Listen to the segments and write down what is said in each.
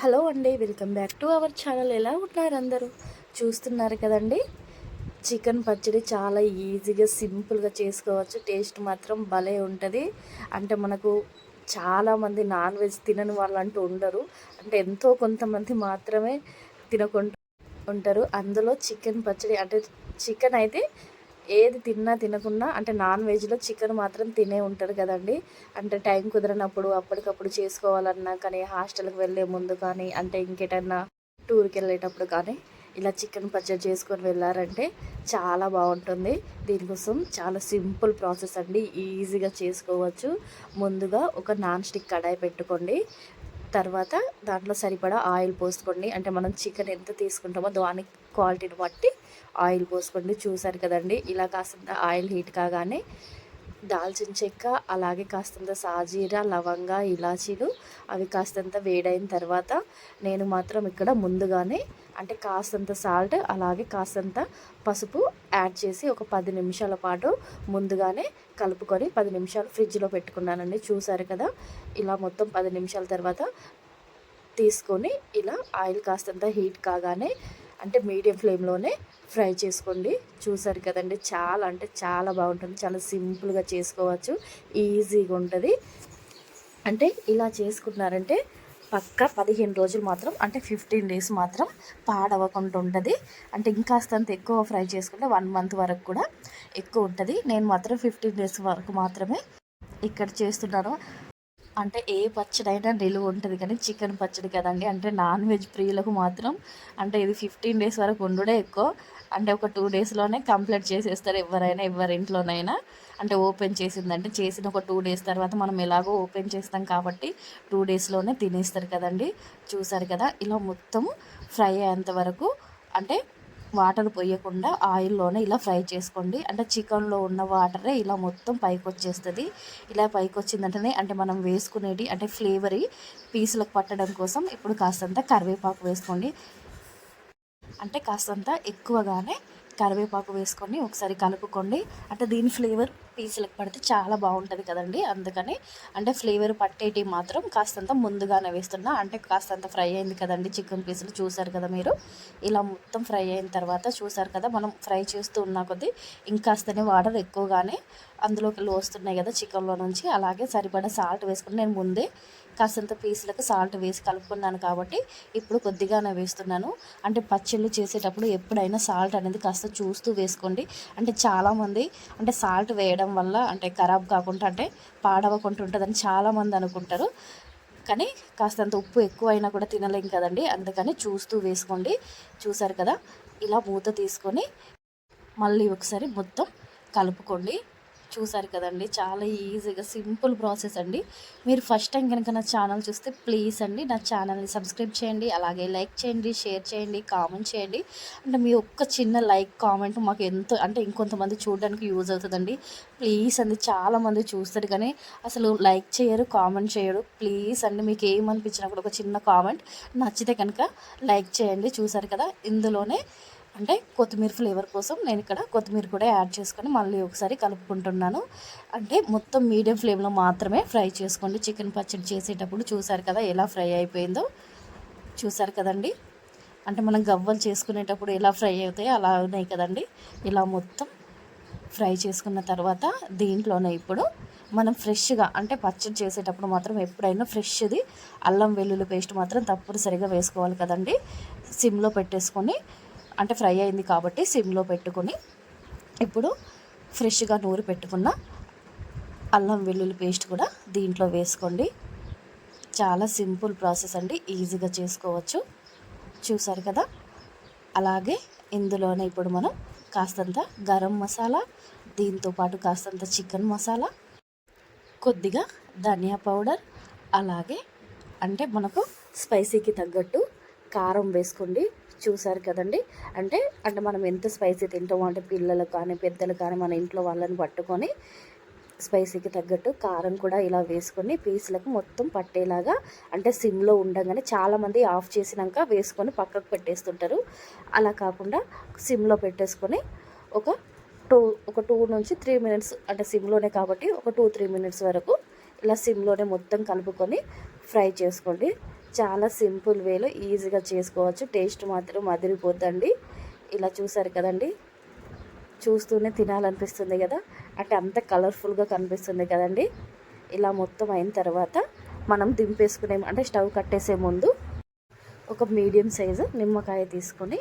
Hello అండి welcome back to our channel. ఎలా ఉంటున్నారు అందరూ? చూస్తున్నారు కదండి? చికెన్ పచ్చడి చాలా ఈజీగా సింపుల్గా చేసుకోవచ్చు. టేస్ట్ మాత్రం భలే ఉంటుంది. అంటే మనకు చాలామంది నాన్ వెజ్ తినని వాళ్ళు అంటూ ఉండరు. అంటే ఎంతో కొంతమంది మాత్రమే తినకుండా ఉంటారు. అందులో చికెన్ పచ్చడి అంటే చికెన్ అయితే ఏది తిన్నా తినకున్నా అంటే నాన్ వెజ్లో చికెన్ మాత్రం తినే ఉంటారు కదండి. అంటే టైం కుదరనప్పుడు అప్పటికప్పుడు చేసుకోవాలన్నా కానీ హాస్టల్కి వెళ్ళే ముందు కానీ అంటే ఇంకేటన్నా టూర్కి వెళ్ళేటప్పుడు కానీ ఇలా చికెన్ పచ్చడి చేసుకొని వెళ్ళారంటే చాలా బాగుంటుంది. దీనికోసం చాలా సింపుల్ ప్రాసెస్ అండి. ఈజీగా చేసుకోవచ్చు. ముందుగా ఒక నాన్ స్టిక్ కడాయి పెట్టుకోండి. తర్వాత దాంట్లో సరిపడా ఆయిల్ పోసుకోండి. అంటే మనం చికెన్ ఎంత తీసుకుంటామో దాని క్వాలిటీని బట్టి ఆయిల్ పోసుకోండి. చూసారు కదండి ఇలా కాస్త ఆయిల్ హీట్ కాగానే దాల్చిన చెక్క అలాగే కాస్తంత సాజీరా లవంగ ఇలాచీలు అవి కాస్తంత వేడైన తర్వాత నేను మాత్రం ఇక్కడ ముందుగానే అంటే కాస్తంత సాల్ట్ అలాగే కాస్తంత పసుపు యాడ్ చేసి ఒక పది నిమిషాల పాటు ముందుగానే కలుపుకొని పది నిమిషాలు ఫ్రిడ్జ్లో పెట్టుకున్నానండి. చూసారు కదా? ఇలా మొత్తం పది నిమిషాల తర్వాత తీసుకొని ఇలా ఆయిల్ కాస్తంత హీట్ కాగానే అంటే మీడియం ఫ్లేమ్లోనే ఫ్రై చేసుకోండి. చూసారు కదండి చాలా అంటే చాలా బాగుంటుంది. చాలా సింపుల్గా చేసుకోవచ్చు. ఈజీగా ఉంటుంది. అంటే ఇలా చేసుకున్నారంటే పక్క పదిహేను రోజులు మాత్రం అంటే ఫిఫ్టీన్ డేస్ మాత్రం పాడవకుండా ఉంటుంది. అంటే ఇంకాస్తంత ఎక్కువ ఫ్రై చేసుకుంటే వన్ మంత్ వరకు కూడా ఎక్కువ ఉంటుంది. నేను మాత్రం ఫిఫ్టీన్ డేస్ వరకు మాత్రమే ఇక్కడ చేస్తున్నాను. అంటే ఏ పచ్చడైనా నిలువ ఉంటుంది కానీ చికెన్ పచ్చడి కదండి. అంటే నాన్ వెజ్ ప్రియులకు మాత్రం అంటే ఇది ఫిఫ్టీన్ డేస్ వరకు ఉండుడే ఎక్కువ. అంటే ఒక టూ డేస్లోనే కంప్లీట్ చేసేస్తారు ఎవరైనా ఎవరింట్లోనైనా అంటే ఓపెన్ చేసిందంటే చేసిన ఒక టూ డేస్ తర్వాత మనం ఎలాగో ఓపెన్ చేస్తాం కాబట్టి టూ డేస్లోనే తినేస్తారు కదండి. చూసారు కదా ఇలా మొత్తం ఫ్రై అయ్యేంత వరకు అంటే వాటర్ పోయకుండా ఆయిల్లోనే ఇలా ఫ్రై చేసుకోండి. అంటే చికెన్లో ఉన్న వాటరే ఇలా మొత్తం పైకి వచ్చేస్తుంది ఇలా పైకి వచ్చిందంటేనే అంటే మనం వేసుకునేది అంటే ఫ్లేవరీ పీసులకు పట్టడం కోసం ఇప్పుడు కాస్తంత కరివేపాకు వేసుకోండి. అంటే కాస్తంత ఎక్కువగానే కరివేపాకు వేసుకొని ఒకసారి కలుపుకోండి. అంటే దీని ఫ్లేవర్ పీసులకు పడితే చాలా బాగుంటుంది కదండి. అందుకని అంటే ఫ్లేవర్ పట్టేటి మాత్రం కాస్తంత ముందుగానే వేస్తున్నా. అంటే కాస్తంత ఫ్రై అయింది కదండి చికెన్ పీసులు చూసారు కదా మీరు? ఇలా మొత్తం ఫ్రై అయిన తర్వాత చూసారు కదా మనం ఫ్రై చేస్తూ ఉన్న కొద్దీ ఇంకాస్తనే వాటర్ ఎక్కువగానే అందులోకి వస్తున్నాయి కదా చికెన్లో నుంచి. అలాగే సరిపడా సాల్ట్ వేసుకుని నేను ముందే కాసంత పీసులకు సాల్ట్ వేసి కలుపుకున్నాను కాబట్టి ఇప్పుడు కొద్దిగానే వేస్తున్నాను. అంటే పచ్చళ్ళు చేసేటప్పుడు ఎప్పుడైనా సాల్ట్ అనేది కాస్త చూస్తూ వేసుకోండి. అంటే చాలామంది అంటే సాల్ట్ వేయడం వల్ల అంటే ఖరాబ్ కాకుండా అంటే పాడవకుండా ఉంటుందని చాలామంది అనుకుంటారు. కానీ కాస్తంత ఉప్పు ఎక్కువైనా కూడా తినలేం కదండి. అందుకని చూస్తూ వేసుకోండి. చూసారు కదా? ఇలా మూత తీసుకొని మళ్ళీ ఒకసారి మొత్తం కలుపుకోండి. చూసారు కదండి. చాలా ఈజీగా సింపుల్ ప్రాసెస్ అండి. మీరు ఫస్ట్ టైం కనుక నా ఛానల్ చూస్తే ప్లీజ్ అండి నా ఛానల్ని సబ్స్క్రైబ్ చేయండి అలాగే లైక్ చేయండి షేర్ చేయండి కామెంట్ చేయండి. అంటే మీ ఒక్క చిన్న లైక్ కామెంట్ మాకు ఎంతో అంటే ఇంకొంతమంది చూడడానికి యూజ్ అవుతుందండి. ప్లీజ్ అండి చాలామంది చూస్తారు కానీ అసలు లైక్ చేయరు కామెంట్ చేయరు. ప్లీజ్ అండి మీకు ఏమనిపించినా కూడా ఒక చిన్న కామెంట్ నచ్చితే కనుక లైక్ చేయండి. చూసారు కదా ఇందులోనే అంటే కొత్తిమీర ఫ్లేవర్ కోసం నేను ఇక్కడ కొత్తిమీర కూడా యాడ్ చేసుకొని మళ్ళీ ఒకసారి కలుపుకుంటున్నాను. అంటే మొత్తం మీడియం ఫ్లేమ్లో మాత్రమే ఫ్రై చేసుకోండి. చికెన్ పచ్చడి చేసేటప్పుడు చూసారు కదా ఎలా ఫ్రై అయిపోయిందో? చూసారు కదండి? అంటే మనం గవ్వలు చేసుకునేటప్పుడు ఎలా ఫ్రై అవుతాయో అలా ఉన్నాయి కదండి. ఇలా మొత్తం ఫ్రై చేసుకున్న తర్వాత దీంట్లోనే ఇప్పుడు మనం ఫ్రెష్గా అంటే పచ్చడి చేసేటప్పుడు మాత్రం ఎప్పుడైనా ఫ్రెష్ది అల్లం వెల్లుల్లి పేస్ట్ మాత్రం తప్పనిసరిగా వేసుకోవాలి కదండి. సిమ్లో పెట్టేసుకొని అంటే ఫ్రై అయింది కాబట్టి సిమ్లో పెట్టుకొని ఇప్పుడు ఫ్రెష్గా నూరి పెట్టుకున్న అల్లం వెల్లుల్లి పేస్ట్ కూడా దీంట్లో వేసుకోండి. చాలా సింపుల్ ప్రాసెస్ అండి ఈజీగా చేసుకోవచ్చు. చూసారు కదా? అలాగే ఇందులోనే ఇప్పుడు మనం కాస్తంత గరం మసాలా దీంతోపాటు కాస్తంత చికెన్ మసాలా కొద్దిగా ధనియా పౌడర్ అలాగే అంటే మనకు స్పైసీకి తగ్గట్టు కారం వేసుకోండి. చూసారు కదండి. అంటే అంటే మనం ఎంత స్పైసీ తింటామో అంటే పిల్లలకు కానీ పెద్దలు కానీ మన ఇంట్లో వాళ్ళని పట్టుకొని స్పైసీకి తగ్గట్టు కారం కూడా ఇలా వేసుకొని పీసులకు మొత్తం పట్టేలాగా అంటే సిమ్లో ఉండగానే చాలామంది ఆఫ్ చేసినాక వేసుకొని పక్కకు పెట్టేస్తుంటారు. అలా కాకుండా సిమ్లో పెట్టేసుకొని ఒక టూ ఒక టూ నుంచి త్రీ మినిట్స్ అంటే సిమ్లోనే కాబట్టి ఒక టూ త్రీ మినిట్స్ వరకు ఇలా సిమ్లోనే మొత్తం కలుపుకొని ఫ్రై చేసుకోండి. చాలా సింపుల్ వేలో ఈజీగా చేసుకోవచ్చు. టేస్ట్ మాత్రం అదిరిపోద్దండి. ఇలా చూసారు కదండి. చూస్తూనే తినాలనిపిస్తుంది కదా. అంటే అంత కలర్ఫుల్గా కనిపిస్తుంది కదండి. ఇలా మొత్తం అయిన తర్వాత మనం దింపేసుకునే అంటే స్టవ్ కట్టేసే ముందు ఒక మీడియం సైజు నిమ్మకాయ తీసుకొని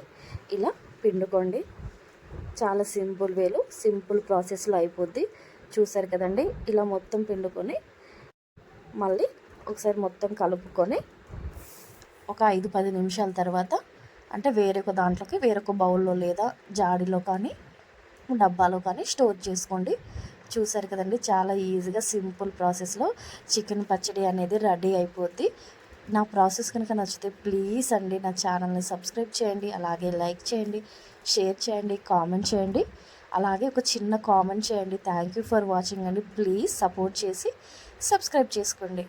ఇలా పిండుకోండి. చాలా సింపుల్ వేలో సింపుల్ ప్రాసెస్లో అయిపోద్ది. చూసారు కదండి. ఇలా మొత్తం పిండుకొని మళ్ళీ ఒకసారి మొత్తం కలుపుకొని ఒక ఐదు పది నిమిషాల తర్వాత అంటే వేరొక దాంట్లోకి వేరొక బౌల్లో లేదా జాడీలో కానీ డబ్బాలో కానీ స్టోర్ చేసుకోండి. చూసారు కదండి చాలా ఈజీగా సింపుల్ ప్రాసెస్లో చికెన్ పచ్చడి అనేది రెడీ అయిపోద్ది. నా ప్రాసెస్ కనుక నచ్చితే ప్లీజ్ అండి నా ఛానల్ని సబ్స్క్రైబ్ చేయండి అలాగే లైక్ చేయండి షేర్ చేయండి కామెంట్ చేయండి. అలాగే ఒక చిన్న కామెంట్ చేయండి. థ్యాంక్ యూ ఫర్ వాచింగ్ అండి. ప్లీజ్ సపోర్ట్ చేసి సబ్స్క్రైబ్ చేసుకోండి.